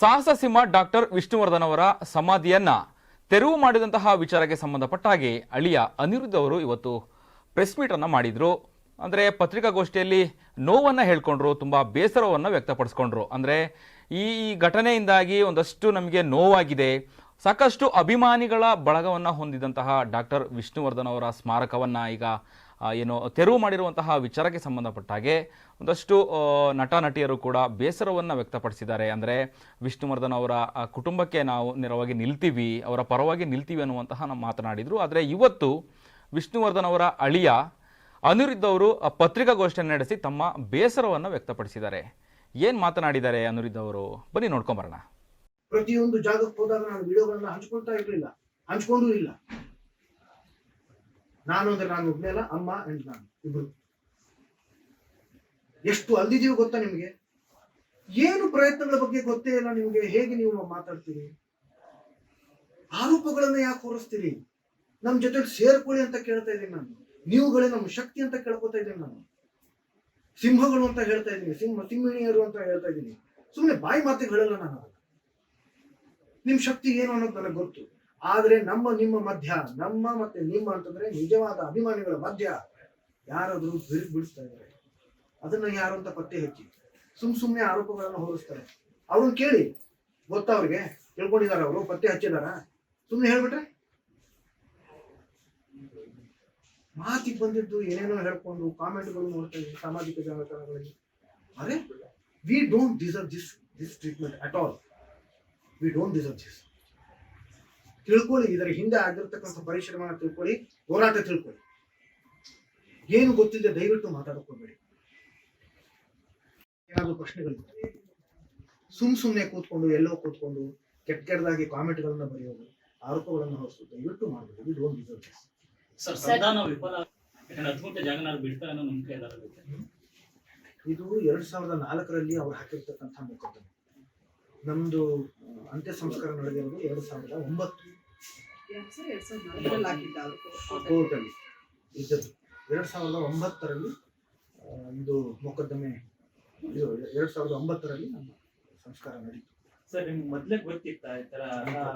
ಸಾಹಸ ಸಿಂಹ ಡಾಕ್ಟರ್ ವಿಷ್ಣುವರ್ಧನ್ ಅವರ ಸಮಾಧಿಯನ್ನ ತೆರವು ಮಾಡಿದಂತಹ ವಿಚಾರಕ್ಕೆ ಸಂಬಂಧಪಟ್ಟ ಹಾಗೆ ಅಳಿಯ ಅನಿರುದ್ಧ ಅವರು ಇವತ್ತು ಪ್ರೆಸ್ ಮೀಟ್ ಅನ್ನ ಮಾಡಿದ್ರು. ಅಂದ್ರೆ ಪತ್ರಿಕಾಗೋಷ್ಠಿಯಲ್ಲಿ ನೋವನ್ನ ಹೇಳ್ಕೊಂಡ್ರು, ತುಂಬಾ ಬೇಸರವನ್ನ ವ್ಯಕ್ತಪಡಿಸ್ಕೊಂಡ್ರು. ಅಂದ್ರೆ ಈ ಘಟನೆಯಿಂದಾಗಿ ಒಂದಷ್ಟು ನಮಗೆ ನೋವಾಗಿದೆ. ಸಾಕಷ್ಟು ಅಭಿಮಾನಿಗಳ ಬಳಗವನ್ನ ಹೊಂದಿದಂತಹ ಡಾಕ್ಟರ್ ವಿಷ್ಣುವರ್ಧನ್ ಅವರ ಸ್ಮಾರಕವನ್ನ ಈಗ ಏನು ತೆರವು ಮಾಡಿರುವಂತಹ ವಿಚಾರಕ್ಕೆ ಸಂಬಂಧಪಟ್ಟ ಹಾಗೆ ಒಂದಷ್ಟು ನಟ ನಟಿಯರು ಕೂಡ ಬೇಸರವನ್ನು ವ್ಯಕ್ತಪಡಿಸಿದ್ದಾರೆ. ಅಂದರೆ ವಿಷ್ಣುವರ್ಧನ್ ಅವರ ಕುಟುಂಬಕ್ಕೆ ನಾವು ನೇರವಾಗಿ ನಿಲ್ತೀವಿ ಅವರ ಪರವಾಗಿ ನಿಲ್ತೀವಿ ಅನ್ನುವಂತಹ ನಾವು ಮಾತನಾಡಿದರು. ಆದರೆ ಇವತ್ತು ವಿಷ್ಣುವರ್ಧನ್ ಅವರ ಅಳಿಯ ಅನಿರುದ್ಧ ಅವರು ಆ, ಪತ್ರಿಕಾಗೋಷ್ಠಿಯನ್ನು ನಡೆಸಿ ತಮ್ಮ ಬೇಸರವನ್ನು ವ್ಯಕ್ತಪಡಿಸಿದ್ದಾರೆ. ಏನು ಮಾತನಾಡಿದ್ದಾರೆ ಅನಿರುದ್ಧ ಅವರು? ಬನ್ನಿ ನೋಡ್ಕೊಂಬರೋಣ. ಪ್ರತಿಯೊಂದು ಜಾಗಕ್ಕೆ ಹೋದಾಗ ನಾನು ವಿಡಿಯೋಗಳನ್ನ ಹಂಚ್ಕೊಳ್ತಾ ಇರ್ಲಿಲ್ಲ. ಹಂಚ್ಕೊಂಡೂ ಇಲ್ಲ. ನಾನು ಅಂದ್ರೆ ನಾನು ಒಬ್ಬನೇ ಅಲ್ಲ, ಅಮ್ಮ ಅಂಡ್ ನಾನು, ಇಬ್ರು. ಎಷ್ಟು ಅಲ್ದಿದೀವಿ ಗೊತ್ತಾ ನಿಮ್ಗೆ? ಏನು ಪ್ರಯತ್ನಗಳ ಬಗ್ಗೆ ಗೊತ್ತೇ ಇಲ್ಲ ನಿಮ್ಗೆ, ಹೇಗೆ ನೀವು ಮಾತಾಡ್ತೀರಿ? ಆರೋಪಗಳನ್ನ ಯಾಕೆ ಹೊರಿಸ್ತೀರಿ? ನಮ್ಮ ಜೊತೆ ಸೇರ್ಕೊಳ್ಳಿ ಅಂತ ಕೇಳ್ತಾ ಇದ್ದೀನಿ ನಾನು. ನೀವುಗಳೇ ನಮ್ಮ ಶಕ್ತಿ ಅಂತ ಕೇಳ್ಕೊತಾ ಇದ್ದೀನಿ ನಾನು. ಸಿಂಹಗಳು ಅಂತ ಹೇಳ್ತಾ ಇದ್ದೀನಿ, ಸಿಂಹ, ಸಿಂಹಿಣಿಯರು ಅಂತ ಹೇಳ್ತಾ ಇದ್ದೀನಿ. ಸುಮ್ಮನೆ ಬಾಯಿ ಮಾತಿಗೆ ಹೇಳಲ್ಲ ನಾನು. ನಿಮ್ಮ ನಿಮ್ ಶಕ್ತಿ ಏನು ಅನ್ನೋದು ನನಗೆ ಗೊತ್ತು. ಆದ್ರೆ ನಮ್ಮ ನಿಮ್ಮ ಮಧ್ಯ, ನಮ್ಮ ಮತ್ತೆ ನಿಮ್ಮ ಅಂತಂದ್ರೆ ನಿಜವಾದ ಅಭಿಮಾನಿಗಳ ಮಧ್ಯ ಯಾರಾದ್ರೂ ಬಿರುಕು ಬಿಡಿಸ್ತಾ ಇದ್ದಾರೆ. ಅದನ್ನ ಯಾರು ಅಂತ ಪತ್ತೆ ಹಚ್ಚಿ, ಸುಮ್ ಸುಮ್ನೆ ಆರೋಪಗಳನ್ನ ಹೋಲಿಸ್ತಾರೆ ಅವ್ರನ್ನ ಕೇಳಿ, ಗೊತ್ತಾ ಅವ್ರಿಗೆ? ತಿಳ್ಕೊಂಡಿದಾರ ಅವರು? ಪತ್ತೆ ಹಚ್ಚಿದಾರ? ಸುಮ್ನೆ ಹೇಳ್ಬಿಟ್ರೆ? ಮಾತಿಗೆ ಬಂದಿದ್ದು ಏನೇನೋ ಹೇಳ್ಕೊಂಡು ಕಾಮೆಂಟ್ಗಳು ನೋಡ್ತಾ ಇದ್ದೀವಿ ಸಾಮಾಜಿಕ ಜಾಲತಾಣಗಳಲ್ಲಿ. ಅರೆ we don't deserve this this treatment at all we don't deserve this ತಿಳ್ಕೊಳ್ಳಿ ಇದರ ಹಿಂದೆ ಆಗಿರ್ತಕ್ಕಂಥ ಪರಿಶ್ರಮ ತಿಳ್ಕೊಳ್ಳಿ ಹೋರಾಟ ತಿಳ್ಕೊಳ್ಳಿ. ಏನು ಗೊತ್ತಿಲ್ಲದೆ ದಯವಿಟ್ಟು ಮಾತಾಡಕೋಬೇಡಿ. ಏನಾದ್ರು ಪ್ರಶ್ನೆಗಳು ಸುಮ್ ಸುಮ್ನೆ ಕೂತ್ಕೊಂಡು ಎಲ್ಲೋ ಕೂತ್ಕೊಂಡು ಕೆಟ್ಟ ಕೆಟ್ಟದಾಗಿ ಕಾಮೆಂಟ್ಗಳನ್ನ ಬರೆಯೋದು ಆರೋಪಗಳನ್ನ ಹೊರಿಸೋದು ದಯವಿಟ್ಟು ಮಾಡಬೇಕು ಇದು ಒಂದು ಸರ್ ಸಂಧಾನ ವಿಫಲ ಯಾಕಂದ್ರೆ ಹತ್ತು ಗಂಟೆ ಜಾಗ ನಾನು ಬಿಡ್ತಾರೆ ಅನ್ನೋ ನಂಬಿಕೆ ಎಲ್ಲರಿಗುತ್ತೆ ಇದು ಎರಡ್ ಸಾವಿರದ ನಾಲ್ಕರಲ್ಲಿ ಅವ್ರು ಹಾಕಿರ್ತಕ್ಕಂಥ ಮೊಕದ್ದಮೆ ನಮ್ದು ಅಂತ್ಯ ಸಂಸ್ಕಾರ ನಡೆದಿರೋದು ಎರಡ್ ಸಾವಿರದ ಒಂಬತ್ತು. ಕೋರ್ಟ್ ಅಲ್ಲಿ ಇದ್ದದ್ದು ಎರಡ್ ಸಾವಿರದ ಒಂಬತ್ತರಲ್ಲಿ ಒಂದು ಇದು ಮೊಕದ್ದಮೆ ಇದು ಎರಡ್ ಸಾವಿರದ ಒಂಬತ್ತರಲ್ಲಿ ನಮ್ಮ ಸಂಸ್ಕಾರ ನಡೀತು. ಸರ್ ನಿಮ್ಗೆ ಮೊದ್ಲೇ ಗೊತ್ತಿತ್ತ ಈ ತರ.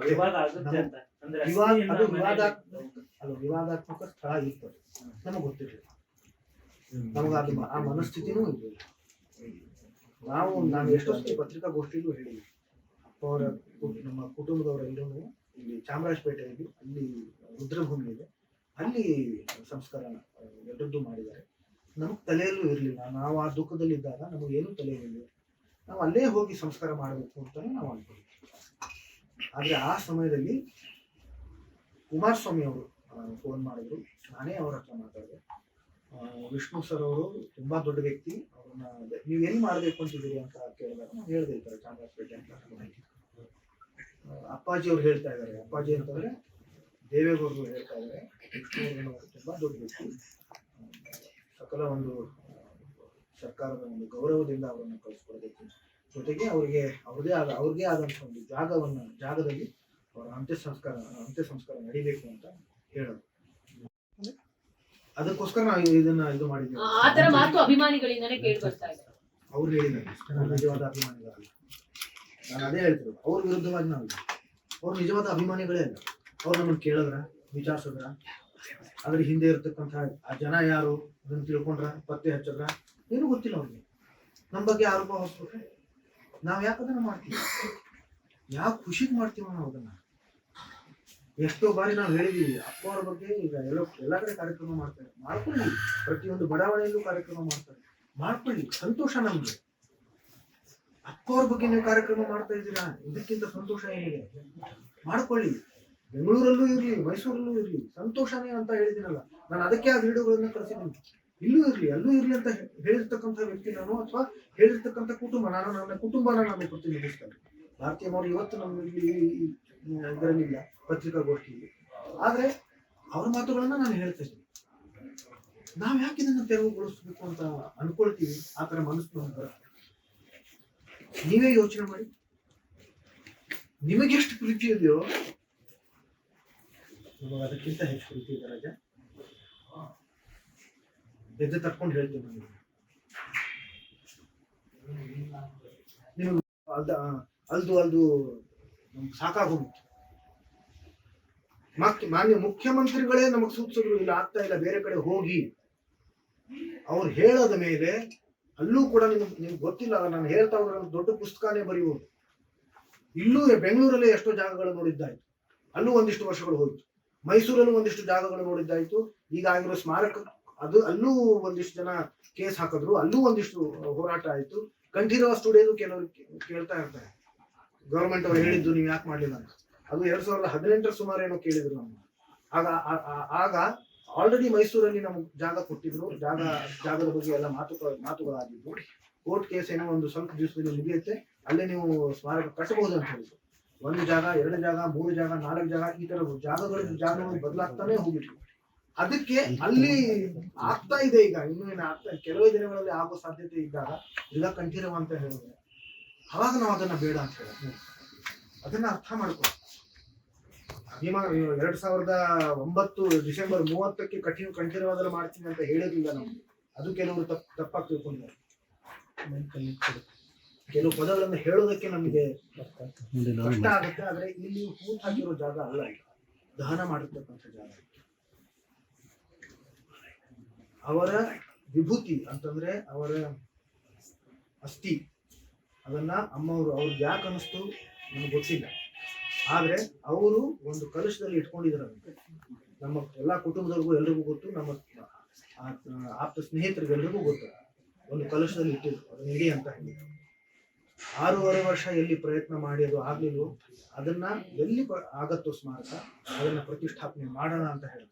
ವಿವಾದ ಆಗುತ್ತೆ ಅಂತ? ಅಂದ್ರೆ ವಿವಾದ ಅದು ವಿವಾದಾತ್ಮಕ ಅದು ವಿವಾದಾತ್ಮಕ ಸ್ಥಳ ಇತ್ತು. ನಮಗೆ ಗೊತ್ತಿರಲಿಲ್ಲ. ನಮಗೆ ಅದು ಆ ಮನಸ್ಥಿತಿನೂ ಇರಲಿಲ್ಲ. ನಾವು ನಾನು ಎಷ್ಟೊಂದು ಪತ್ರಿಕಾಗೋಷ್ಠಿಗೂ ಹೇಳಿದ್ವಿ ಅಪ್ಪ ಅವರ ನಮ್ಮ ನಮ್ಮ ಕುಟುಂಬದವರೆಲ್ಲರೂ ಇಲ್ಲಿ ಚಾಮರಾಜಪೇಟೆಯಲ್ಲಿ ಅಲ್ಲಿ ರುದ್ರಭೂಮಿ ಇದೆ. ಅಲ್ಲಿ ಸಂಸ್ಕಾರ ಎರಡದ್ದು ಮಾಡಿದ್ದಾರೆ. ನಮಗೆ ತಲೆಯಲ್ಲೂ ಇರಲಿಲ್ಲ. ನಾವು ಆ ದುಃಖದಲ್ಲಿ ಇದ್ದಾಗ ತಲೆ ಇರಲಿಲ್ಲ ನಾವು ಅಲ್ಲೇ ಹೋಗಿ ಸಂಸ್ಕಾರ ಮಾಡಬೇಕು ಅಂತಾನೆ ನಾವು ಅನ್ಕೊಂಡಿದ್ವಿ. ಆದ್ರೆ ಆ ಸಮಯದಲ್ಲಿ ಕುಮಾರಸ್ವಾಮಿ ಅವರು ಫೋನ್ ಮಾಡಿದ್ರು. ನಾನೇ ಅವ್ರ ಹತ್ರ ಮಾತಾಡಿದೆ. ವಿಷ್ಣು ಸರ್ ಅವರು ತುಂಬಾ ದೊಡ್ಡ ವ್ಯಕ್ತಿ. ಅವ್ರನ್ನ ನೀವು ಎಲ್ಲಿ ಮಾಡ್ಬೇಕು ಅಂತಿದ್ದೀರಿ ಅಂತ ಕೇಳಿದಾಗ ನಾವು ಹೇಳಿದೆ ಈ ಚಾಮರಾಜಪೇಟೆ ಅಂತ. ಅಪ್ಪಾಜಿ ಅವ್ರು ಹೇಳ್ತಾ ಇದ್ದಾರೆ ಅಪ್ಪಾಜಿ ಅಂತಂದ್ರೆ ದೇವೇಗೌಡರು ಹೇಳ್ತಾ ಇದ್ದಾರೆ ತುಂಬಾ ದೊಡ್ಡ ವ್ಯಕ್ತಿ. ಸಕಲ ಒಂದು ಸರ್ಕಾರದ ಒಂದು ಗೌರವದಿಂದ ಅವರನ್ನು ಕಳಿಸ್ಕೊಡ್ಬೇಕು. ಜೊತೆಗೆ ಅವರಿಗೆ ಅವ್ರದೇ ಆದ ಅವ್ರಿಗೆ ಆದಂತ ಒಂದು ಜಾಗವನ್ನ ಜಾಗದಲ್ಲಿ ಅವರ ಅಂತ್ಯ ಸಂಸ್ಕಾರ ಅಂತ್ಯ ಸಂಸ್ಕಾರ ನಡಿಬೇಕು ಅಂತ ಹೇಳೋದು. ಅದಕ್ಕೋಸ್ಕರ ನಾವು ಇದನ್ನ ಇದು ಮಾಡಿದ್ದೀವಿ. ಕೇಳಿ ಬರ್ತಾ ಅವ್ರು ಹೇಳಿದ್ದಾರೆ. ನಿಜವಾದ ಅಭಿಮಾನಿಗಳಲ್ಲ. ನಾನು ಅದೇ ಹೇಳ್ತಿರೋದು. ಅವ್ರ ವಿರುದ್ಧವಾಗಿ ನಾವು. ಅವ್ರು ನಿಜವಾದ ಅಭಿಮಾನಿಗಳೇ ಅಲ್ಲ. ಅವ್ರು ನಮ್ಮನ್ನು ಕೇಳಿದ್ರ, ವಿಚಾರಿಸಿದ್ರ. ಅದ್ರ ಹಿಂದೆ ಇರ್ತಕ್ಕಂಥ ಆ ಜನ ಯಾರು ಅದನ್ನ ತಿಳ್ಕೊಂಡ್ರ, ಪತ್ತೆ ಹಚ್ಚದ್ರ, ಏನು ಗೊತ್ತಿಲ್ಲ ಅವ್ರಿಗೆ. ನಮ್ಮ ಬಗ್ಗೆ ಆರೋಪ ಹೊರಿಸ್ಬಿಟ್ರೆ ನಾವು ಯಾಕೆ ಅದನ್ನ ಮಾಡ್ತೀವಿ? ಯಾಕೆ ಖುಷಿಗೆ ಮಾಡ್ತೀವ ನಾವು ಅದನ್ನ? ಎಷ್ಟೋ ಬಾರಿ ನಾವು ಹೇಳಿದೀವಿ, ಅಪ್ಪ ಅವ್ರ ಬಗ್ಗೆ ಈಗ ಎಲ್ಲ ಎಲ್ಲ ಕಡೆ ಕಾರ್ಯಕ್ರಮ ಮಾಡ್ತಾರೆ. ಮಾಡ್ಕೊಳ್ಳಿ. ಪ್ರತಿಯೊಂದು ಬಡಾವಣೆಯಲ್ಲೂ ಕಾರ್ಯಕ್ರಮ ಮಾಡ್ತಾರೆ. ಮಾಡ್ಕೊಳ್ಳಿ. ಸಂತೋಷ ನಮ್ಗೆ. ಅಪ್ಪ ಅವ್ರ ಬಗ್ಗೆ ನೀವು ಕಾರ್ಯಕ್ರಮ ಮಾಡ್ತಾ ಇದ್ದೀರಾ? ಇದಕ್ಕಿಂತ ಸಂತೋಷ ಏನಿದೆ? ಮಾಡ್ಕೊಳ್ಳಿ. ಬೆಂಗಳೂರಲ್ಲೂ ಇರ್ಲಿ, ಮೈಸೂರಲ್ಲೂ ಇರ್ಲಿ, ಸಂತೋಷನೇ ಅಂತ ಹೇಳಿದಿರಲ್ಲ ನಾನು ಅದಕ್ಕೆ ಆ ವಿಡಿಯೋಗಳನ್ನ ಕಳಿಸಿದ್ದೀನಿ. ಇಲ್ಲೂ ಇರ್ಲಿ, ಅಲ್ಲೂ ಇರ್ಲಿ ಅಂತ ಹೇಳಿರ್ತಕ್ಕಂಥ ವ್ಯಕ್ತಿ ನಾನು ಅಥವಾ ಹೇಳಿರ್ತಕ್ಕಂಥ ಕುಟುಂಬ, ನಾನು ನನ್ನ ಕುಟುಂಬನ ನಾನು ಪ್ರತಿನಿಧಿಸ್ತೇನೆ ಭಾರತೀಯ ಮೌರ್ಯ ಇವತ್ತು ನಮ್ಮ ಇದರಲ್ಲಿಲ್ಲ, ಪತ್ರಿಕಾಗೋಷ್ಠಿಯಲ್ಲಿ. ಆದ್ರೆ ಅವ್ರ ಮಾತುಗಳನ್ನ ನಾನು ಹೇಳ್ತಾ ಇದ್ದೀನಿ. ನಾವ್ ಯಾಕೆ ಇದನ್ನು ತೆರವುಗೊಳಿಸ್ಬೇಕು ಅಂತ ಅನ್ಕೊಳ್ತೀವಿ? ಆ ತರ ಮನಸ್ಸು ಬರುತ್ತೆ. ನೀವೇ ಯೋಚನೆ ಮಾಡಿ. ನಿಮಗೆಷ್ಟು ಪ್ರೀತಿ ಇದೆಯೋ? ನಮಗೆ ಅದಕ್ಕಿಂತ ಹೆಚ್ಚು ಪ್ರೀತಿ ಇದೆ ರಾಜ. ಎದ್ದು ತಟ್ಕೊಂಡು ಹೇಳ್ತೀನಿ ನಾನು. ನಿಮಗೆ ಅಲ್ದ ಅಲ್ದು ಅಲ್ದು ನಮ್ಗೆ ಸಾಕಾಗೋಗಿತ್ತು. ಮತ್ತೆ ಮಾನ್ಯ ಮುಖ್ಯಮಂತ್ರಿಗಳೇ ನಮಗೆ ಸೂಚಿಸಿದ್ರು, ಇಲ್ಲ ಆಗ್ತಾ ಇಲ್ಲ, ಬೇರೆ ಕಡೆ ಹೋಗಿ. ಅವ್ರು ಹೇಳೋದ ಮೇಲೆ ಅಲ್ಲೂ ಕೂಡ ನಿಮ್ಗೆ ನಿಮ್ಗೆ ಗೊತ್ತಿಲ್ಲ ನಾನು ಹೇಳ್ತಾ ಹೋದ್ರೆ ದೊಡ್ಡ ಪುಸ್ತಕನೇ ಬರೆಯುವುದು ಇಲ್ಲೂ ಬೆಂಗಳೂರಲ್ಲೇ ಎಷ್ಟೋ ಜಾಗಗಳು ನೋಡಿದ್ದಾಯ್ತು. ಅಲ್ಲೂ ಒಂದಿಷ್ಟು ವರ್ಷಗಳು ಹೋಯ್ತು. ಮೈಸೂರಲ್ಲೂ ಒಂದಿಷ್ಟು ಜಾಗಗಳು ನೋಡಿದ್ದಾಯ್ತು. ಈಗ ಆಗಿರೋ ಸ್ಮಾರಕ, ಅದು ಅಲ್ಲೂ ಒಂದಿಷ್ಟು ಜನ ಕೇಸ್ ಹಾಕಿದ್ರು. ಅಲ್ಲೂ ಒಂದಿಷ್ಟು ಹೋರಾಟ ಆಯ್ತು. ಕಂಠೀರವ ಸ್ಟುಡಿಯೋದು ಕೆಲವರು ಕೇಳ್ತಾ ಇರ್ತಾರೆ. ಗವರ್ಮೆಂಟ್ ಅವ್ರು ಹೇಳಿದ್ದು ನೀವು ಯಾಕೆ ಮಾಡ್ಲಿಲ್ಲ ಅಂತ. ಅದು ಎರಡ್ ಸಾವಿರದ ಹದಿನೆಂಟರ ಸುಮಾರು ಏನೋ ಕೇಳಿದ್ರು ನಮ್ಮ ಆಗ ಆಗ ಆಲ್ರೆಡಿ ಮೈಸೂರಲ್ಲಿ ನಮ್ಗೆ ಜಾಗ ಕೊಟ್ಟಿದ್ರು. ಜಾಗ, ಜಾಗದ ಬಗ್ಗೆ ಎಲ್ಲ ಮಾತು, ಮಾತುಗಳಾಗಿದ್ದು. ಕೋರ್ಟ್ ಕೇಸ್ ಏನೋ ಒಂದು ಸ್ವಲ್ಪ ದಿವಸದಲ್ಲಿ ಮುಗಿಯುತ್ತೆ. ಅಲ್ಲೇ ನೀವು ಸ್ಮಾರಕ ಕಟ್ಟಬಹುದು ಅಂತ ಹೇಳಿದ್ರು. ಒಂದು ಜಾಗ, ಎರಡು ಜಾಗ, ಮೂರು ಜಾಗ, ನಾಲ್ಕು ಜಾಗ, ಈ ತರ ಜಾಗಗಳ, ಜಾಗಗಳು ಬದಲಾಗ್ತಾನೆ ಹೋಗಿತ್ತು. ಅದಕ್ಕೆ ಅಲ್ಲಿ ಆಗ್ತಾ ಇದೆ ಈಗ. ಇನ್ನೂ ಏನು ಆಗ್ತಾ ಕೆಲವೇ ದಿನಗಳಲ್ಲಿ ಆಗೋ ಸಾಧ್ಯತೆ ಇದ್ದಾಗ ಇಲ್ಲ, ಕಂಠೀರವ ಅಂತ ಹೇಳಿದ್ರೆ. ಅವಾಗ ನಾವು ಅದನ್ನ ಬೇಡ ಅಂತ ಹೇಳಿದ್ವಿ ಅದನ್ನ ಅರ್ಥ ಮಾಡ್ಕೊ ಭೀಮಾ ಎರಡ್ ಸಾವಿರದ ಒಂಬತ್ತು ಡಿಸೆಂಬರ್ ಮೂವತ್ತಕ್ಕೆ ಕಠಿಣ ಕಂಠೀರವಾದ್ರೆ ಮಾಡ್ತೀನಿ ಅಂತ ಹೇಳೋದಿಲ್ಲ ನಾವು ಅದು ಕೆಲವರು ತಪ್ಪ ತಪ್ಪಾಗಿ ತಿಳ್ಕೊಂಡಿದ್ದಾರೆ ಕೆಲವು ಪದಗಳನ್ನು ಹೇಳೋದಕ್ಕೆ ನಮಗೆ ಕಷ್ಟ ಆಗುತ್ತೆ ಆದ್ರೆ ಇಲ್ಲಿ ಹೂತ್ ಹಾಕಿರೋ ಜಾಗ ಅಲ್ಲ ದಹನ ಮಾಡಿರ್ತಕ್ಕಂಥ ಜಾಗ. ಅವರ ವಿಭೂತಿ ಅಂತಂದ್ರೆ ಅವರ ಅಸ್ಥಿ. ಅದನ್ನ ಅಮ್ಮವರು ಅವ್ರಿಗೆ ಯಾಕೆ ಅನಿಸ್ತು ನನಗೆ ಗೊತ್ತಿಲ್ಲ. ಆದ್ರೆ ಅವರು ಒಂದು ಕಲಶದಲ್ಲಿ ಇಟ್ಕೊಂಡಿದ್ರಂತೆ ನಮ್ಮ ಎಲ್ಲಾ ಕುಟುಂಬದವ್ರಿಗೂ ಎಲ್ರಿಗೂ ಗೊತ್ತು, ನಮ್ಮ ಆಪ್ತ ಸ್ನೇಹಿತರಿಗೆ ಎಲ್ರಿಗೂ ಗೊತ್ತು. ಒಂದು ಕಲಶದಲ್ಲಿ ಇಟ್ಟಿದ್ರು. ಅದನ್ನ ಇಡಿ ಅಂತ ಹೇಳಿ. ಆರೂವರೆ ವರ್ಷ ಎಲ್ಲಿ ಪ್ರಯತ್ನ ಮಾಡಿ ಅದು ಆಗ್ಲಿಲ್ಲ ಅದನ್ನ ಎಲ್ಲಿ ಆಗತ್ತೋ ಸ್ಮಾರಕ, ಅದನ್ನ ಪ್ರತಿಷ್ಠಾಪನೆ ಮಾಡೋಣ ಅಂತ ಹೇಳಿದ್ರು.